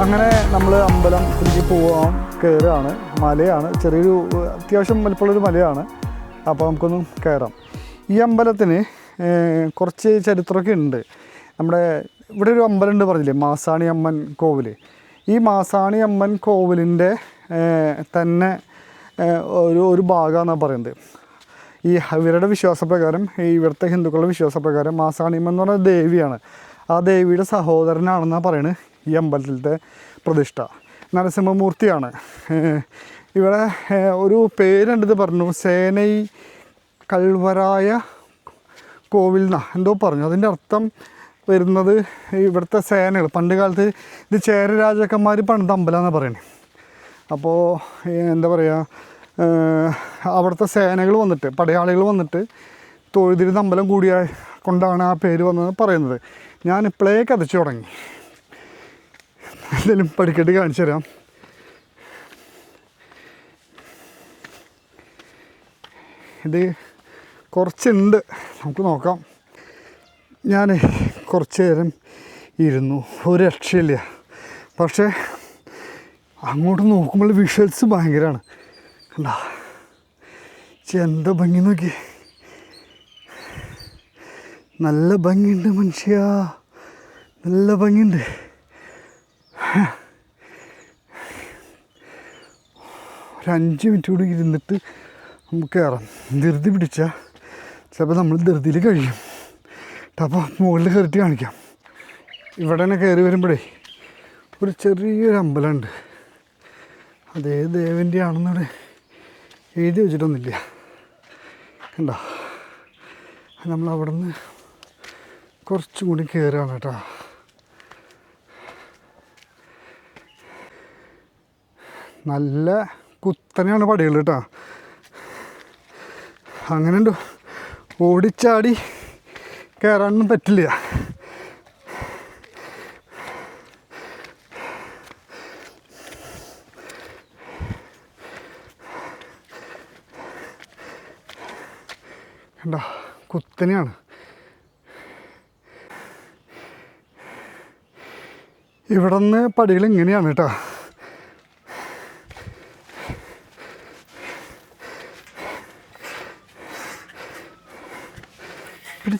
നമ്മൾ അമ്പലം അമ്പലത്തിലേക്ക് പോവാം കയറുകയാണ് മലയാണ്. ചെറിയൊരു അത്യാവശ്യം വലിപ്പമുള്ളൊരു മലയാണ്. അപ്പോൾ നമുക്കൊന്ന് കയറാം ഈ അമ്പലത്തിന് കുറച്ച് ചരിത്രമൊക്കെ ഉണ്ട്. നമ്മുടെ ഇവിടെ ഒരു അമ്പലം ഉണ്ട് പറഞ്ഞില്ലേ മാസാണി അമ്മൻ കോവിൽ ഈ മാസാണി അമ്മൻ കോവിലിന്റെ തന്നെ ഒരു ഒരു ഭാഗമാണെന്നാണ് പറയുന്നത്. ഈ ഇവരുടെ വിശ്വാസപ്രകാരം ഈ ഇവിടുത്തെ ഹിന്ദുക്കളുടെ വിശ്വാസപ്രകാരം മാസാണിയമ്മ എന്ന് പറഞ്ഞ ദേവിയാണ്. ആ ദേവിയുടെ സഹോദരനാണെന്നാണ് പറയുന്നത് ഈ അമ്പലത്തിലത്തെ പ്രതിഷ്ഠ. നരസിംഹമൂർത്തിയാണ്. ഇവിടെ ഒരു പേരുണ്ടെന്ന് പറഞ്ഞു. സേനൈ കൽവരായ കോവിൽ എന്നാണ് എന്തോ പറഞ്ഞു. അതിന്റെ അർത്ഥം വരുന്നത് ഇവിടുത്തെ സേനകൾ. പണ്ട് കാലത്ത് ഇത് ചേര രാജാക്കന്മാർ പണിത അമ്പലമെന്നാണ് പറയുന്നത് അപ്പോൾ എന്താ പറയുക അവിടുത്തെ സേനകൾ വന്നിട്ട് പടയാളികൾ വന്നിട്ട് തൊഴുതിരുന്ന അമ്പലം കൂടിയ കൊണ്ടാണ് ആ പേര് വന്നത് പറയുന്നത്. ഞാൻ ഇപ്പോഴേ കഥച്ചു തുടങ്ങി. എന്തെങ്കിലും പടിക്കെട്ട് കാണിച്ചു തരാം. ഇത് കുറച്ചുണ്ട്. നമുക്ക് നോക്കാം. ഞാൻ കുറച്ച് നേരം ഇരുന്നു. ഒരു രക്ഷയില്ല. പക്ഷേ അങ്ങോട്ട് നോക്കുമ്പോൾ വിഷ്വൽസ് ഭയങ്കരമാണ് കണ്ടാ? എന്താ ഭംഗി നോക്കി? നല്ല ഭംഗിയുണ്ട് മനുഷ്യ. നല്ല ഭംഗിയുണ്ട്. ഒരു അഞ്ച് മിനിറ്റ് കൂടി ഇരുന്നിട്ട് നമുക്ക് കയറാം ധൃതി പിടിച്ചാൽ ചിലപ്പോൾ നമ്മൾ ധൃതിയിൽ കഴിയും. അപ്പോൾ മുകളിൽ കയറിയിട്ട് കാണിക്കാം. ഇവിടെ തന്നെ കയറി വരുമ്പോഴേ ഒരു ചെറിയൊരു അമ്പലമുണ്ട്. അതേ ദേവന്റെ ആണെന്നിവിടെ എഴുതി വെച്ചിട്ടൊന്നുമില്ല. കണ്ടോ? നമ്മൾ അവിടെ നിന്ന് കുറച്ചും കൂടി കയറുകയാണ് കേട്ടോ. നല്ല കുത്തനെയാണ് പടികൾ കേട്ടോ. അങ്ങനെ ഉണ്ട് ഓടിച്ചാടി കയറാനൊന്നും പറ്റില്ല. കണ്ടോ? കുത്തനെയാണ്. ഇവിടെ നിന്ന് പടികൾ ഇങ്ങനെയാണ് കേട്ടോ.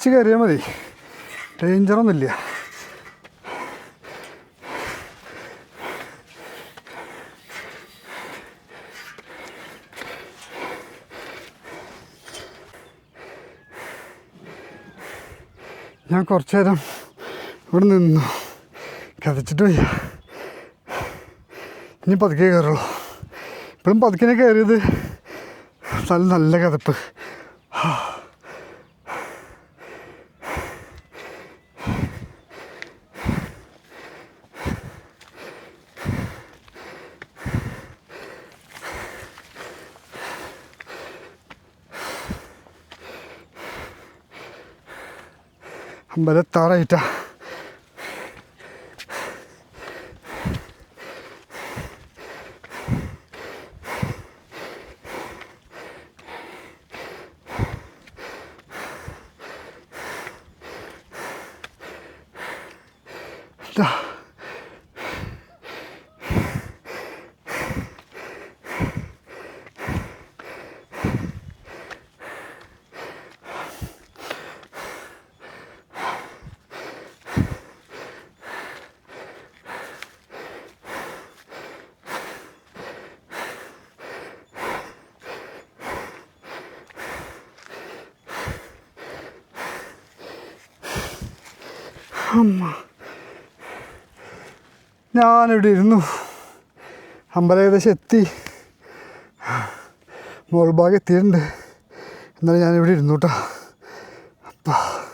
പിടിച്ച് കയറിയാൽ മതി. ഡേഞ്ചറൊന്നുമില്ല. ഞാൻ കുറച്ചു നേരം ഇവിടെ നിന്നു. കഥച്ചിട്ട് വയ്യ. ഇനി പതുക്കെ കയറുള്ളൂ. ഇപ്പോഴും പതുക്കിനെ കയറിയത്. നല്ല നല്ല കഥപ്പ്. بدأت أريته. لا. അമ്മ. ഞാനിവിടെ ഇരുന്നു. അമ്പലം ഏകദേശം എത്തി. മോൾ ഭാഗം എത്തിയിട്ടുണ്ട്. എന്നാലും ഞാനിവിടെ ഇരുന്നു കേട്ടോ അപ്പാ.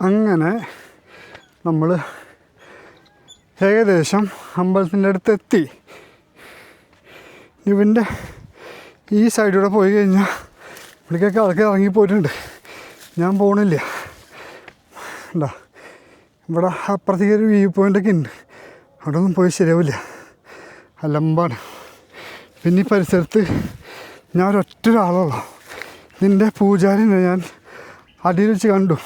അങ്ങനെ നമ്മൾ ഏകദേശം അമ്പലത്തിന്റെ അടുത്ത് എത്തി. ഇവന്റെ ഈ സൈഡിലൂടെ പോയി കഴിഞ്ഞാൽ ഇവിടേക്കൊക്കെ അതൊക്കെ ഇറങ്ങിപ്പോയിട്ടുണ്ട്. ഞാൻ പോകണില്ല ഉണ്ടോ ഇവിടെ അപ്പുറത്തേക്ക് ഒരു വ്യൂ പോയിന്റൊക്കെ ഉണ്ട്. അവിടെ ഒന്നും പോയി ശരിയാവില്ല. അലമ്പാണ്. പിന്നെ ഈ പരിസരത്ത് ഞാൻ ഒരൊറ്റ ഒരാളുള്ളൂ. നിന്റെ പൂജാരിനെ ഞാൻ അടിയിൽ വെച്ച് കണ്ടു.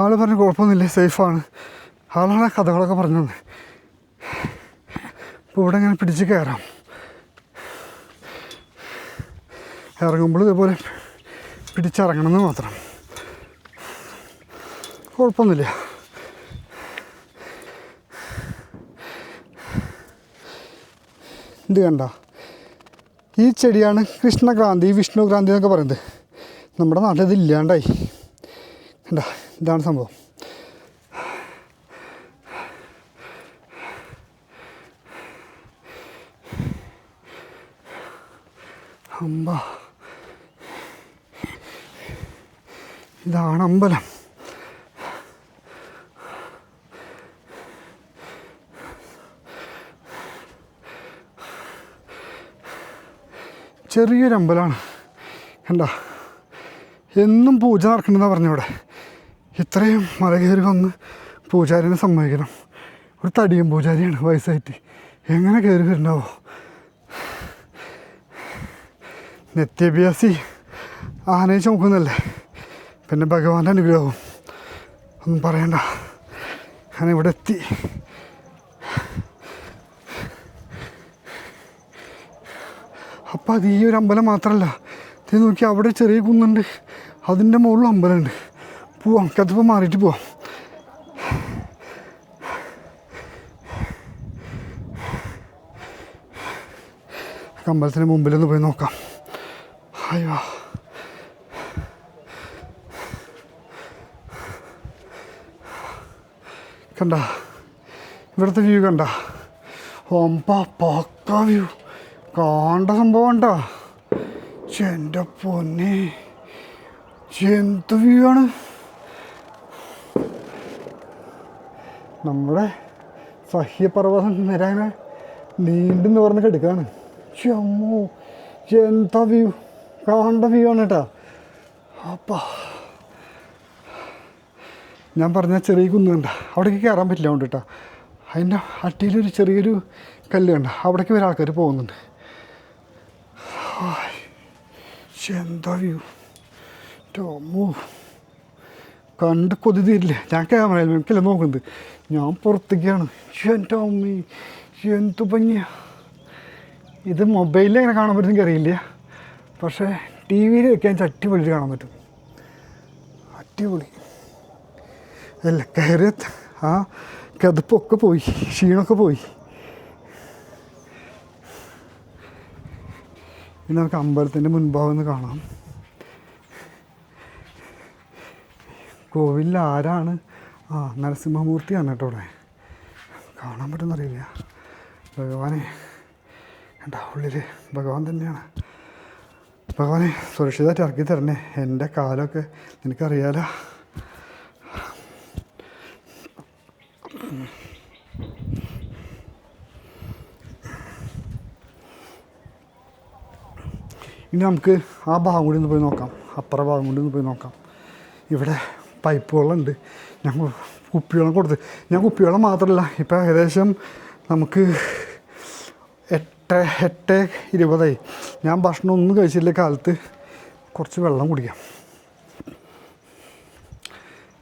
ആൾ പറഞ്ഞു കുഴപ്പമൊന്നുമില്ല സേഫാണ് ആളാണ് കഥകളൊക്കെ പറഞ്ഞു അപ്പോൾ ഇവിടെ ഇങ്ങനെ പിടിച്ച് കയറാം. ഇറങ്ങുമ്പോൾ ഇതേപോലെ പിടിച്ചിറങ്ങണമെന്ന് മാത്രം. കുഴപ്പമൊന്നുമില്ല. ഇത് കണ്ട? ഈ ചെടിയാണ് കൃഷ്ണക്രാന്തി വിഷ്ണുക്രാന്തി എന്നൊക്കെ പറയുന്നത്. നമ്മുടെ നാട്ടിൽ ഇത് ഇല്ലാണ്ടായി. കണ്ട? ഇതാണ് സംഭവം. അമ്പ ഇതാണ് അമ്പലം. ചെറിയൊരു അമ്പലമാണ്. കണ്ട? എന്നും പൂജ നടക്കണമെന്നാണ് പറഞ്ഞവിടെ. ഇത്രയും മല വന്ന് പൂജാരിനെ സമ്മതിക്കണം. ഒരു തടിയും പൂജാരിയാണ് വയസ്സായിട്ട്. എങ്ങനെ കയറി വരുന്നുണ്ടാവോ നിത്യാഭ്യാസി ആനയെ ചുമക്കുന്നല്ലേ പിന്നെ ഭഗവാന്റെ അനുഗ്രഹവും. ഒന്നും പറയണ്ട. ഞാൻ ഇവിടെ എത്തി. അപ്പം അത് ഈ ഒരു അമ്പലം മാത്രമല്ല ഇത് നോക്കി അവിടെ ചെറിയ കുന്നുണ്ട്. അതിന്റെ മുകളിലും അമ്പലമുണ്ട്. പോവാം. കത്തിപ്പോൾ മാറിയിട്ട് പോവാം. അമ്പലത്തിന് മുമ്പിലൊന്ന് പോയി നോക്കാം. അയ്യോ. കണ്ട? ഇവിടുത്തെ വ്യൂ കണ്ട? ഒമ്പ പക്ക വ്യൂ കാണ്ട സംഭവം കണ്ട? എന്റെ പൊന്നെ. എന്ത് വ്യൂ ആണ്? നമ്മുടെ സഹ്യപർവതം നിരങ്ങനെ നീണ്ടു നിവർന്ന് കിടക്കാണ് ചമ്മോ എന്താ വ്യൂ കാണേണ്ട വ്യൂ ആണ് കേട്ടാ. അപ്പാ. ഞാൻ പറഞ്ഞ ചെറിയ കുന്ന് കണ്ട. അവിടേക്ക് കയറാൻ പറ്റില്ല കൊണ്ട് കേട്ടോ അതിന്റെ അട്ടിയിലൊരു ചെറിയൊരു കല്ല് കണ്ട. അവിടേക്ക് വരെ ആൾക്കാർ പോകുന്നുണ്ട്. എന്താ വ്യൂ? ടോമോ കണ്ട് കൊതി തീരില്ല? ഞാൻ ക്യാമറയിൽ എനിക്കല്ല നോക്കുന്നത്. ഞാൻ പുറത്തേക്കാണ്. എന്റെ അമ്മി. എന്തു ഭംഗിയാ. ഇത് മൊബൈലിൽ എങ്ങനെ കാണാൻ പറ്റും എനിക്കറിയില്ല. പക്ഷേ ടി വിയിൽ വെക്കാൻ പൊളിച്ച് കാണാൻ പറ്റും. അടിപൊളി. അല്ല കയറിയ ആ കതുപ്പൊക്കെ പോയി ക്ഷീണമൊക്കെ പോയി. ഇനി നമുക്ക് അമ്പലത്തിന്റെ മുൻഭാഗം ഒന്ന് കാണാം. കോവിലിൽ ആരാണ്? ആ നരസിംഹമൂർത്തിയാണ് കേട്ടോ അവിടെ. കാണാൻ പറ്റുമെന്നറിയില്ല. ഭഗവാനെ എന്താ ഉള്ളിൽ ഭഗവാൻ തന്നെയാണ്. ഭഗവാനെ സുരക്ഷിതമായിട്ട് ഇറക്കി തരണേ. എന്റെ കാലമൊക്കെ നിനക്കറിയാലോ. ഇനി നമുക്ക് ആ ഭാഗം കൂടി ഒന്ന് പോയി നോക്കാം. അപ്പുറ ഭാഗം കൂടി ഒന്ന് പോയി നോക്കാം. ഇവിടെ പൈപ്പ് വെള്ളമുണ്ട്. ഞാൻ കുപ്പിവെള്ളം കൊടുത്ത് ഞാൻ കുപ്പിവെള്ളം മാത്രമല്ല ഇപ്പം ഏകദേശം നമുക്ക് എട്ട് എട്ട് ഇരുപതായി. ഞാൻ ഭക്ഷണം ഒന്നും കഴിച്ചില്ല കാലത്ത്. കുറച്ച് വെള്ളം കുടിക്കാം.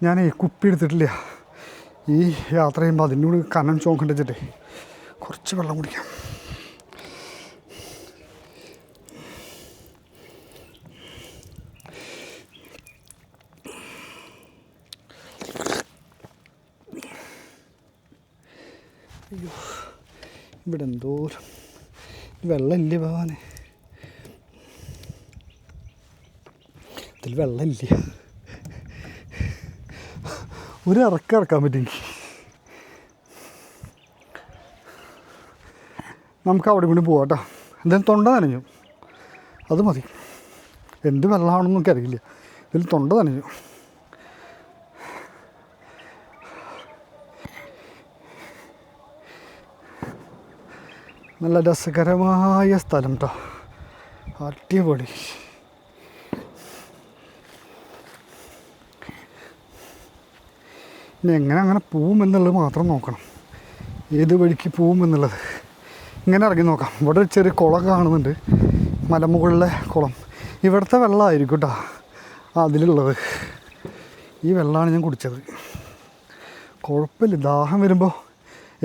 ഞാൻ കുപ്പി എടുത്തിട്ടില്ല. ഈ യാത്ര ചെയ്യുമ്പോൾ അതിനോട് കനം ചോക്കണ്ട വെച്ചിട്ടേ കുറച്ച് വെള്ളം കുടിക്കാം. ഇവിടെ എന്തോരം വെള്ളമില്ല ഭഗവാനെ? ഇതിൽ വെള്ളമില്ല. ഒരു ഇറക്കം ഇറക്കാൻ പറ്റുമെങ്കിൽ നമുക്ക് അവിടെ കൂടി പോവാം കേട്ടോ. എന്തായാലും തൊണ്ട നനഞ്ഞു. അത് മതി. എന്ത് വെള്ളമാണെന്ന് എനിക്കറിയില്ല ഇതിൽ തൊണ്ട നനഞ്ഞു. നല്ല രസകരമായ സ്ഥലം കേട്ടോ അടിപൊളി. ഇനി എങ്ങനെ അങ്ങനെ പോവും എന്നുള്ളത് മാത്രം നോക്കണം. ഏത് വഴിക്ക് പോവും എന്നുള്ളത്. ഇങ്ങനെ ഇറങ്ങി നോക്കാം. ഇവിടെ ഒരു ചെറിയ കുളം കാണുന്നുണ്ട്. മലമുകളിലെ കുളം. ഇവിടുത്തെ വെള്ളമായിരിക്കും കേട്ടോ അതിലുള്ളത്. ഈ വെള്ളമാണ് ഞാൻ കുടിച്ചത്. കുഴപ്പമില്ല. ദാഹം വരുമ്പോൾ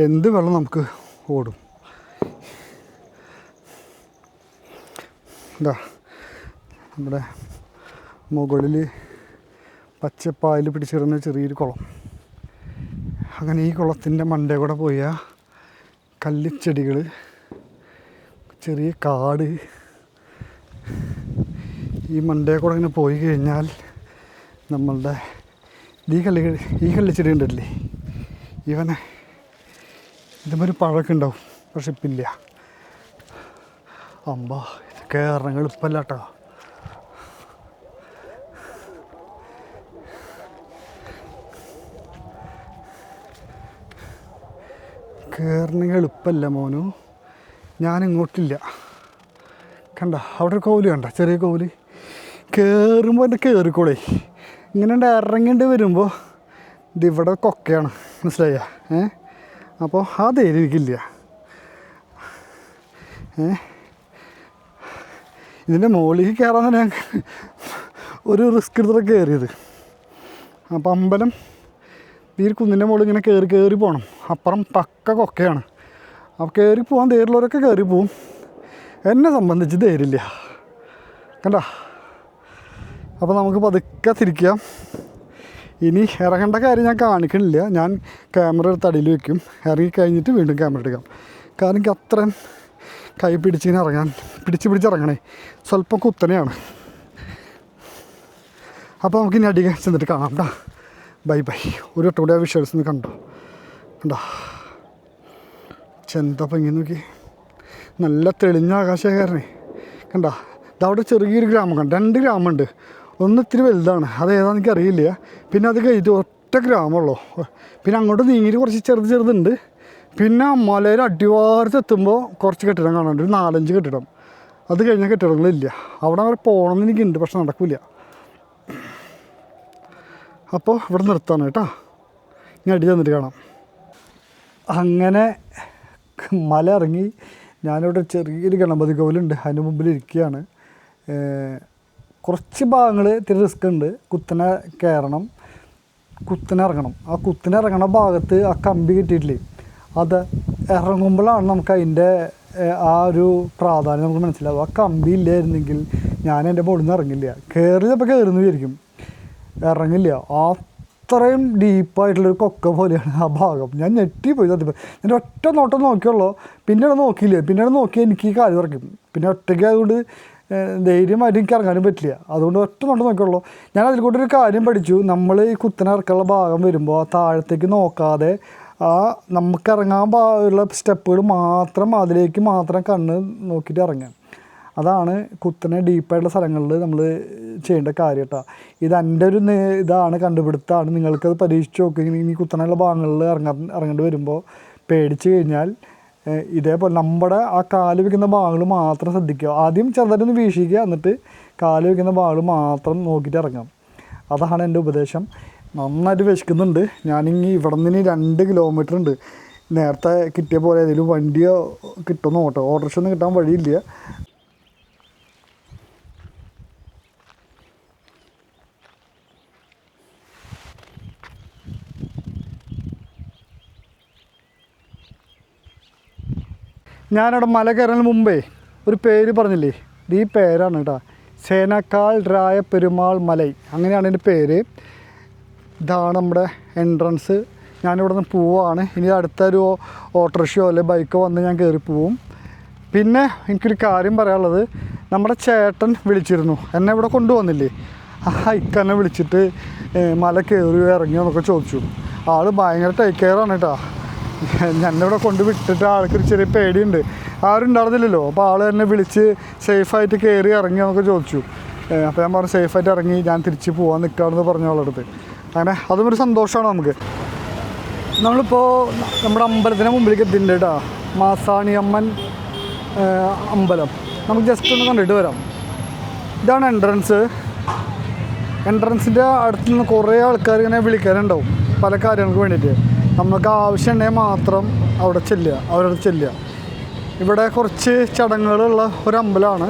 എന്ത് വെള്ളം നമുക്ക് ഓടും. എന്താ നമ്മുടെ മുകളിൽ പച്ചപ്പായൽ പിടിച്ചിരുന്ന ചെറിയൊരു കുളം. അങ്ങനെ ഈ കുളത്തിന്റെ മണ്ടേ കൂടെ പോയ കല്ലിച്ചെടികൾ ചെറിയ കാട്. ഈ മണ്ടേ കൂടെ ഇങ്ങനെ പോയി കഴിഞ്ഞാൽ നമ്മളുടെ ഈ കല്ലി ഈ കല്ലിച്ചെടി ഉണ്ടല്ലേ? ഇവനെ ഇതുമൊരു പഴമൊക്കെ ഉണ്ടാവും പക്ഷെ ഇപ്പില്ല. അമ്പ ഇതൊക്കെ കേട്ടോ കയറണമെങ്കിൽ എളുപ്പമല്ല മോനു. ഞാനിങ്ങോട്ടില്ല. കണ്ട അവിടെ ഒരു കോൽ കണ്ട ചെറിയ കോൽ കയറുമ്പോൾ എന്റെ കയറിക്കോളേ ഇങ്ങനെ ഇറങ്ങിണ്ട് വരുമ്പോൾ ഇത് ഇവിടെ കൊക്കയാണ് മനസ്സിലായ? ഏ? അപ്പോൾ ആ ധൈര്യം എനിക്കില്ല. ഏ? ഇതിന്റെ മുകളിലേക്ക് കയറാൻ തന്നെ ഞാൻ ഒരു റിസ്ക് എടുത്തിട്ട് കയറിയത് അപ്പം അമ്പലം ഈ കുന്നിന്റെ മുകളിൽ ഇങ്ങനെ കയറി കയറി പോകണം അപ്പുറം പക്ക കൊക്കയാണ്. അപ്പോൾ കയറി പോകാൻ ധൈര്യമുള്ളവരൊക്കെ കയറി പോവും. എന്നെ സംബന്ധിച്ച് ധൈര്യമില്ല. കണ്ട? അപ്പോൾ നമുക്ക് പതുക്കെ തിരിക്കാം. ഇനി ഇറങ്ങേണ്ട കാര്യം ഞാൻ കാണിക്കണില്ല. ഞാൻ ക്യാമറ എടുത്ത് അടിയിൽ വെക്കും. ഇറങ്ങി കഴിഞ്ഞിട്ട് വീണ്ടും ക്യാമറ എടുക്കാം. കാരണം എനിക്ക് അത്രയും കൈ പിടിച്ചിങ്ങനെ ഇറങ്ങാൻ പിടിച്ച് പിടിച്ചിറങ്ങണേ സ്വല്പം കുത്തനെയാണ്. അപ്പോൾ നമുക്കിനി അടിക്കാൻ ചെന്നിട്ട് കാണാം കേട്ടോ ബൈ ബൈ. ഒരു വട്ടം കൂടി ആ വിഷ്വൽസ് ഒന്ന് കണ്ടോ? കണ്ടോ? ചെന്തപ്പം ഇങ്ങനെ നോക്കി. നല്ല തെളിഞ്ഞ ആകാശകാരനെ കണ്ട? ഇതവിടെ ചെറിയൊരു ഗ്രാമം കണ്ട രണ്ട് ഗ്രാമമുണ്ട്. ഒന്ന് ഇത്തിരി വലുതാണ്. അത് ഏതാണെന്ന് എനിക്ക് അറിയില്ല പിന്നെ അത് കഴിഞ്ഞിട്ട് ഒറ്റ ഗ്രാമമുള്ളൂ. പിന്നെ അങ്ങോട്ട് നീങ്ങിയിട്ട് കുറച്ച് ചെറുത് ചെറുതുണ്ട്. പിന്നെ മലയുടെ അടിവാരത്ത് എത്തുമ്പോൾ കുറച്ച് കെട്ടിടം കാണാനുണ്ട്. ഒരു നാലഞ്ച് കെട്ടിടം. അത് കഴിഞ്ഞ കെട്ടിടങ്ങളില്ല. അവിടെ വരെ പോകണമെന്ന് എനിക്കുണ്ട് പക്ഷെ നടക്കില്ല അപ്പോൾ ഇവിടെ നിർത്താണ് കേട്ടോ. ഇനി അടി തന്നിട്ട് കാണാം. അങ്ങനെ മല ഇറങ്ങി ഞാനിവിടെ ചെറിയൊരു ഗണപതി കോവിലുണ്ട്. അതിന് മുമ്പിൽ ഇരിക്കുകയാണ്. കുറച്ച് ഭാഗങ്ങൾ ഇത്തിരി റിസ്ക് ഉണ്ട്. കുത്തനെ കയറണം. കുത്തനെ ഇറങ്ങണം. ആ കുത്തനെ ഇറങ്ങണ ഭാഗത്ത് ആ കമ്പി കിട്ടിയിട്ടില്ലേ? അത് ഇറങ്ങുമ്പോഴാണ് നമുക്ക് അതിന്റെ ആ ഒരു പ്രാധാന്യം നമുക്ക് മനസ്സിലാവും ആ കമ്പി ഇല്ലായിരുന്നെങ്കിൽ ഞാൻ എന്റെ മുകളിൽ നിന്ന് ഇറങ്ങില്ല. കയറിയപ്പോൾ കയറുന്നു വിചാരിക്കും. ഇറങ്ങില്ല. അത്രയും ഡീപ്പായിട്ടുള്ളൊരു കൊക്ക പോലെയാണ് ആ ഭാഗം. ഞാൻ ഞെട്ടിപ്പോയി സത്യം. ഞാൻ ഒറ്റ നോട്ടം നോക്കിയുള്ളൂ. പിന്നീട് നോക്കിയില്ല? പിന്നീട് നോക്കി എനിക്ക് കാൽ പറക്കും പിന്നെ ഒറ്റയ്ക്ക് അതുകൊണ്ട് ധൈര്യമായിട്ട് എനിക്ക് ഇറങ്ങാനും പറ്റില്ല. അതുകൊണ്ട് ഒറ്റ നോട്ടം നോക്കിയുള്ളൂ. ഞാൻ അതിൽ കൂടെ ഒരു കാര്യം പഠിച്ചു. നമ്മൾ ഈ കുത്തനെ ഇറക്കാനുള്ള ഭാഗം വരുമ്പോൾ ആ താഴത്തേക്ക് നോക്കാതെ ആ നമുക്ക് ഇറങ്ങാൻ ഉള്ള സ്റ്റെപ്പുകൾ മാത്രം അതിലേക്ക് മാത്രം കണ്ണ് നോക്കിയിട്ട് ഇറങ്ങാം അതാണ് കുത്തനെ ഡീപ്പായിട്ടുള്ള സ്ഥലങ്ങളിൽ നമ്മൾ ചെയ്യേണ്ട കാര്യം കേട്ടോ ഇത് എന്റെ ഒരു ഇതാണ് കണ്ടുപിടുത്തമാണ് നിങ്ങൾക്കത് പരീക്ഷിച്ച് നോക്കി. ഇനി കുത്തനെയുള്ള ഭാഗങ്ങളിൽ ഇറങ്ങാൻ ഇറങ്ങേണ്ടി വരുമ്പോൾ പേടിച്ച് കഴിഞ്ഞാൽ ഇതേപോലെ നമ്മുടെ ആ കാൽ വയ്ക്കുന്ന ഭാഗങ്ങൾ മാത്രം ശ്രദ്ധിക്കുക. ആദ്യം ചെറുതായിട്ടൊന്ന് വീക്ഷിക്കുക. എന്നിട്ട് കാൽ വയ്ക്കുന്ന ഭാഗങ്ങൾ മാത്രം നോക്കിയിട്ട് ഇറങ്ങാം അതാണ് എന്റെ ഉപദേശം. നന്നായിട്ട് വിശക്കുന്നുണ്ട്. ഞാനിങ്ങി ഇവിടെ നിന്ന് രണ്ട് കിലോമീറ്റർ ഉണ്ട്. നേരത്തെ കിട്ടിയ പോലെ ഏതെങ്കിലും വണ്ടിയോ കിട്ടുമെന്ന് ഓട്ടോ ഓട്ടോറിക്ഷ ഒന്നും കിട്ടാൻ വഴിയില്ല. ഞാനവിടെ മല കയറുന്നതിന് മുമ്പേ ഒരു പേര് പറഞ്ഞില്ലേ? ഈ പേരാണ് കേട്ടോ. സേനക്കാൽ രായ പെരുമാൾ മലൈ. അങ്ങനെയാണ് എന്റെ പേര്. ഇതാണ് നമ്മുടെ എൻട്രൻസ്. ഞാനിവിടെ നിന്ന് പോവാണ്. ഇനി അടുത്തൊരു ഓട്ടോറിക്ഷയോ അല്ലെങ്കിൽ ബൈക്കോ വന്ന് ഞാൻ കയറി പോവും. പിന്നെ എനിക്കൊരു കാര്യം പറയാനുള്ളത്. നമ്മുടെ ചേട്ടൻ വിളിച്ചിരുന്നു. എന്നെ ഇവിടെ കൊണ്ടുവന്നില്ലേ? ആ ഇക്കന്നെ വിളിച്ചിട്ട് മല കയറി ഇറങ്ങിയോ എന്നൊക്കെ ചോദിച്ചു. ആൾ ഭയങ്കര ടേക്ക് കേട്ടോ. ഞാനിവിടെ കൊണ്ട് വിട്ടിട്ട് ആൾക്കൊരു ചെറിയ പേടിയുണ്ട്. ആരും ഉണ്ടായിരുന്നില്ലല്ലോ. അപ്പോൾ ആൾ എന്നെ വിളിച്ച് സേഫായിട്ട് കയറി ഇറങ്ങി എന്നൊക്കെ ചോദിച്ചു. അപ്പോൾ ഞാൻ പറഞ്ഞു സേഫായിട്ട് ഇറങ്ങി ഞാൻ തിരിച്ച് പോകാൻ നിൽക്കാമെന്ന് പറഞ്ഞു അവളടുത്ത് അങ്ങനെ അതും ഒരു സന്തോഷമാണ് നമുക്ക്. നമ്മളിപ്പോൾ നമ്മുടെ അമ്പലത്തിന് മുമ്പിലേക്ക് എത്തിയിട്ടുണ്ട് കേട്ടോ. മാസാണിയമ്മൻ അമ്പലം. നമുക്ക് ജസ്റ്റ് ഒന്ന് കണ്ടിട്ട് വരാം. ഇതാണ് എൻട്രൻസ് എൻട്രൻസിന്റെ അടുത്ത് നിന്ന് കുറേ ആൾക്കാർ ഇങ്ങനെ വിളിക്കാനുണ്ടാവും. പല കാര്യങ്ങൾക്ക് വേണ്ടിയിട്ട്. നമുക്ക് ആവശ്യമുണ്ടെങ്കിൽ മാത്രം അവിടെ ചെല്ലുക അവരടുത്ത് ചെല്ലുക. ഇവിടെ കുറച്ച് ചടങ്ങുകളുള്ള ഒരു അമ്പലമാണ്.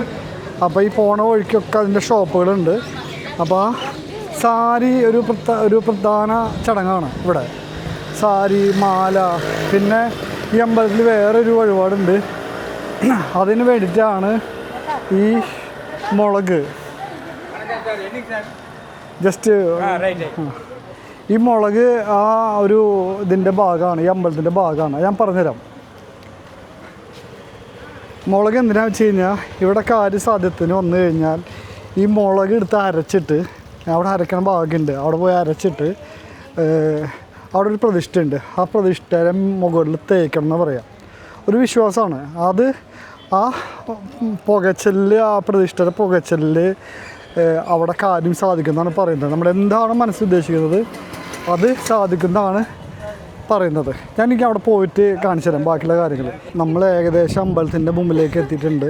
അപ്പോൾ ഈ പോണ വഴിക്കൊക്കെ അതിന്റെ ഷോപ്പുകളുണ്ട്. അപ്പോൾ ആ സാരി ഒരു പ്രധ ഒരു പ്രധാന ചടങ്ങാണ് ഇവിടെ. സാരി മാല പിന്നെ ഈ അമ്പലത്തിൽ വേറൊരു വഴിപാടുണ്ട്. അതിന് വേണ്ടിയിട്ടാണ് ഈ മുളക്. ജസ്റ്റ് ഈ മുളക് ആ ഒരു ഇതിന്റെ ഭാഗമാണ് ഈ അമ്പലത്തിന്റെ ഭാഗമാണ്. ഞാൻ പറഞ്ഞുതരാം. മുളക് എന്തിനാണെന്ന് വെച്ച് കഴിഞ്ഞാൽ ഇവിടെ കാര്യസാധ്യത്തിന് വന്നു കഴിഞ്ഞാൽ ഈ മുളക് എടുത്ത് അരച്ചിട്ട് അവിടെ അരക്കണ ഭാഗമുണ്ട്. അവിടെ പോയി അരച്ചിട്ട് അവിടെ ഒരു പ്രതിഷ്ഠയുണ്ട്. ആ പ്രതിഷ്ഠയുടെ മുകളിൽ തേക്കണം എന്ന് പറയാം. ഒരു വിശ്വാസമാണ്. അത് ആ പുകച്ചൽ ആ പ്രതിഷ്ഠയുടെ പുകച്ചൽ അവിടെ കാര്യം സാധിക്കുന്നതാണ് പറയുന്നത്. നമ്മൾ എന്താണ് മനസ്സുദ്ദേശിക്കുന്നത് അത് സാധിക്കുന്നതാണ് പറയുന്നത്. ഞാൻ എനിക്ക് അവിടെ പോയിട്ട് കാണിച്ചു തരാം ബാക്കിയുള്ള കാര്യങ്ങൾ നമ്മൾ ഏകദേശം അമ്പലത്തിന്റെ മുമ്പിലേക്ക് എത്തിയിട്ടുണ്ട്.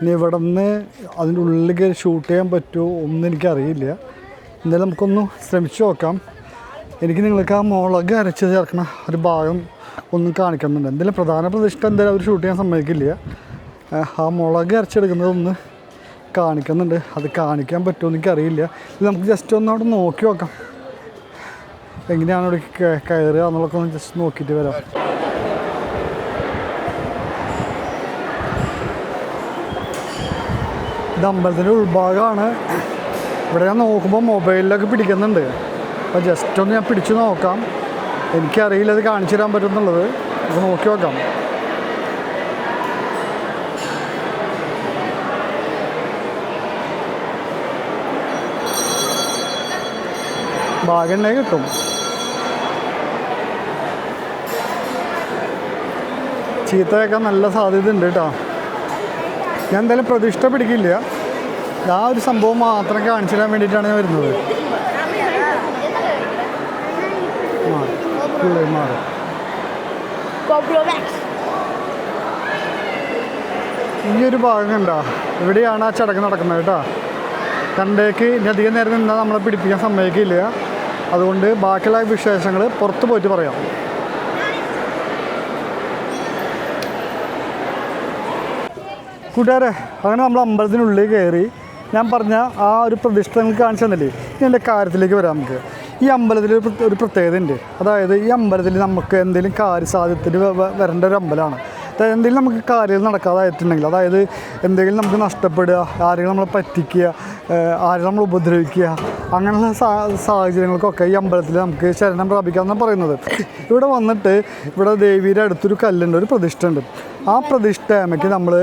ഇനി ഇവിടെ നിന്ന് അതിന്റെ ഉള്ളിൽ കയറി ഷൂട്ട് ചെയ്യാൻ പറ്റുമോ ഒന്നും എനിക്കറിയില്ല. എന്തായാലും നമുക്കൊന്ന് ശ്രമിച്ചു നോക്കാം. എനിക്ക് നിങ്ങൾക്ക് ആ മുളക് അരച്ച് ചേർക്കണ ഒരു ഭാഗം ഒന്ന് കാണിക്കുന്നുണ്ട് എന്തെങ്കിലും പ്രധാന പ്രതിഷ്ഠ എന്തായാലും അവർ ഷൂട്ട് ചെയ്യാൻ സമ്മതിക്കില്ല. ആ, മുളക് അരച്ചെടുക്കുന്നത് ഒന്ന് കാണിക്കുന്നുണ്ട് അത് കാണിക്കാൻ പറ്റുമോ എനിക്കറിയില്ല. ഇത് നമുക്ക് ജസ്റ്റ് ഒന്ന് അവിടെ നോക്കി നോക്കാം. എങ്ങനെയാണ് അവിടെ കയറുക എന്നുള്ളതൊക്കെ ഒന്ന് ജസ്റ്റ് നോക്കിയിട്ട് വരാം. ഇത് അമ്പലത്തിന്റെ ഉൾഭാഗമാണ്. ഇവിടെ ഞാൻ നോക്കുമ്പോൾ മൊബൈലിലൊക്കെ പിടിക്കുന്നുണ്ട്. അപ്പോൾ ജസ്റ്റ് ഒന്ന് ഞാൻ പിടിച്ചു നോക്കാം. എനിക്കറിയില്ല അത് കാണിച്ചു തരാൻ പറ്റുന്നുള്ളത്. അപ്പോൾ നോക്കി നോക്കാം. ഉണ്ടെങ്കിൽ കിട്ടും. ചീത്ത കേൾക്കാൻ നല്ല സാധ്യത ഉണ്ട് കേട്ടോ. ഞാൻ എന്തായാലും പ്രതിഷ്ഠ പിടിക്കില്ല. ആ ഒരു സംഭവം മാത്രം കാണിച്ചു തരാൻ വേണ്ടിയിട്ടാണ് ഞാൻ വരുന്നത്. ഈ ഒരു ഭാഗം കണ്ടോ? ഇവിടെയാണ് ആ ചടങ്ങ് നടക്കുന്നത് കേട്ടോ. കണ്ടേക്ക് ഇനി അധികം നേരം നിന്നാൽ നമ്മളെ പിടിപ്പിക്കാൻ സമ്മതിക്കില്ല. അതുകൊണ്ട് ബാക്കിയുള്ള വിശേഷങ്ങൾ പുറത്ത് പോയിട്ട് പറയാം. കൂട്ടുകാരെ അങ്ങനെ നമ്മൾ അമ്പലത്തിനുള്ളിൽ കയറി ഞാൻ പറഞ്ഞ ആ ഒരു പ്രതിഷ്ഠ നിങ്ങൾക്ക് കാണിച്ചു തന്നില്ലേ? ഇനി എന്റെ കാര്യത്തിലേക്ക് വരാം നമുക്ക്. ഈ അമ്പലത്തിൽ ഒരു പ്രത്യേകത ഉണ്ട്. അതായത് ഈ അമ്പലത്തിൽ നമുക്ക് എന്തെങ്കിലും കാര്യസാധ്യത്തിന് വരേണ്ട ഒരു അമ്പലമാണ്. അതായത് എന്തെങ്കിലും നമുക്ക് കാര്യങ്ങൾ നടക്കാതായിട്ടുണ്ടെങ്കിൽ അതായത് എന്തെങ്കിലും നമുക്ക് നഷ്ടപ്പെടുക ആരെങ്കിലും നമ്മളെ പറ്റിക്കുക ആരെങ്കിലും നമ്മൾ ഉപദ്രവിക്കുക? അങ്ങനെയുള്ള സാഹചര്യങ്ങൾക്കൊക്കെ ഈ അമ്പലത്തിൽ നമുക്ക് ശരണം പ്രാപിക്കാമെന്നാണ് പറയുന്നത്. ഇവിടെ വന്നിട്ട് ഇവിടെ ദേവിയുടെ അടുത്തൊരു കല്ലുണ്ട് ഒരു പ്രതിഷ്ഠ ഉണ്ട് ആ പ്രതിഷ്ഠയ്ക്ക് നമ്മൾ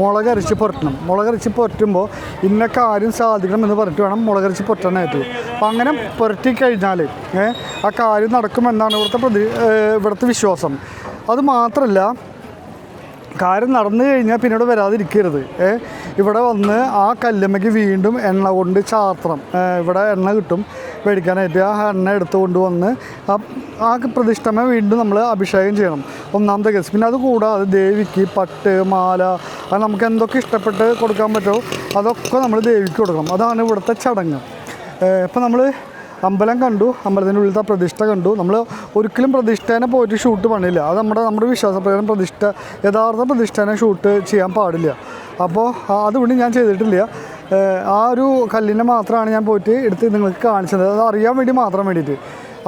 മുളകരച്ച് പുരട്ടണം. മുളകരച്ച് പുരട്ടുമ്പോൾ ഇന്ന കാര്യം സാധിക്കണം എന്ന് പറഞ്ഞിട്ട് വേണം മുളകരച്ച് പുരട്ടാനായിട്ട്. അപ്പം അങ്ങനെ പുരട്ടി കഴിഞ്ഞാൽ ആ കാര്യം നടക്കുമെന്നാണ് ഇവിടുത്തെ പ്രതി ഇവിടുത്തെ വിശ്വാസം. അത് മാത്രമല്ല കാര്യം നടന്നു കഴിഞ്ഞാൽ പിന്നീട് വരാതിരിക്കരുത്. ഇവിടെ വന്ന് ആ കല്ലുമ്മയ്ക്ക് വീണ്ടും എണ്ണ കൊണ്ട് ചാത്രം. ഇവിടെ എണ്ണ കിട്ടും. മേടിക്കാനായിട്ട് ആ എണ്ണ എടുത്തുകൊണ്ട് വന്ന് ആ ആ പ്രതിഷ്ഠമേ വീണ്ടും നമ്മൾ അഭിഷേകം ചെയ്യണം. ഒന്നാമത്തെ കേസ്. പിന്നെ അത് കൂടാതെ ദേവിക്ക് പട്ട് മാല അത് നമുക്ക് എന്തൊക്കെ ഇഷ്ടപ്പെട്ട് കൊടുക്കാൻ പറ്റുമോ അതൊക്കെ നമ്മൾ ദേവിക്ക് കൊടുക്കണം. അതാണ് ഇവിടുത്തെ ചടങ്ങ്. ഇപ്പം നമ്മൾ അമ്പലം കണ്ടു അമ്പലത്തിന്റെ ഉള്ളിലത്തെ പ്രതിഷ്ഠ കണ്ടു. നമ്മൾ ഒരിക്കലും പ്രതിഷ്ഠേനെ പോയിട്ട് ഷൂട്ട് പണിയില്ല. അത് നമ്മുടെ നമ്മുടെ വിശ്വാസപ്രകാരം പ്രതിഷ്ഠ യഥാർത്ഥ പ്രതിഷ്ഠേനെ ഷൂട്ട് ചെയ്യാൻ പാടില്ല. അപ്പോൾ അതുകൊണ്ട് ഞാൻ ചെയ്തിട്ടില്ല. ആ ഒരു കല്ലിനെ മാത്രമാണ് ഞാൻ പോയിട്ട് എടുത്ത് നിങ്ങൾക്ക് കാണിച്ചത്. അത് അറിയാൻ വേണ്ടി മാത്രം വേണ്ടിയിട്ട്.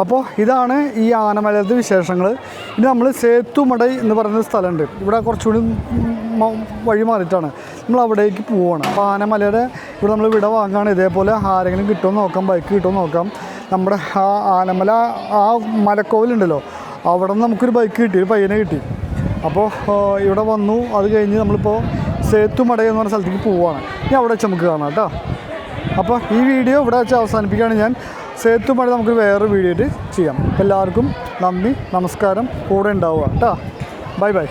അപ്പോൾ ഇതാണ് ഈ ആനമലയത്തെ വിശേഷങ്ങൾ. ഇനി നമ്മൾ സേത്തുമടൈ എന്ന് പറയുന്ന സ്ഥലമുണ്ട്. ഇവിടെ കുറച്ചുകൂടി വഴി മാറിയിട്ടാണ് നമ്മൾ അവിടേക്ക് പോവുകയാണ് അപ്പോൾ ആനമലയുടെ ഇവിടെ നമ്മൾ വിട വാങ്ങുകയാണ് ഇതേപോലെ ആരെങ്കിലും കിട്ടുമോ നോക്കാം. ബൈക്ക് കിട്ടുമോ നോക്കാം. നമ്മുടെ ആ ആനമല ആ മലക്കോവിലുണ്ടല്ലോ. അവിടെ നിന്ന് നമുക്കൊരു ബൈക്ക് കിട്ടി ഒരു പയ്യനെ കിട്ടി. അപ്പോൾ ഇവിടെ വന്നു. അത് കഴിഞ്ഞ് നമ്മളിപ്പോൾ സേത്തുമട എന്ന് പറഞ്ഞ സ്ഥലത്തേക്ക് പോവുകയാണ് ഇനി അവിടെ വെച്ച് നമുക്ക് കാണാം കേട്ടോ. അപ്പോൾ ഈ വീഡിയോ ഇവിടെ വെച്ച് അവസാനിപ്പിക്കുകയാണ് ഞാൻ. സേത്തുമട നമുക്ക് വേറെ വീഡിയോ ആയിട്ട് ചെയ്യാം. എല്ലാവർക്കും നന്ദി നമസ്കാരം. കൂടെ ഉണ്ടാവുക. കേട്ടോ ബൈ ബൈ.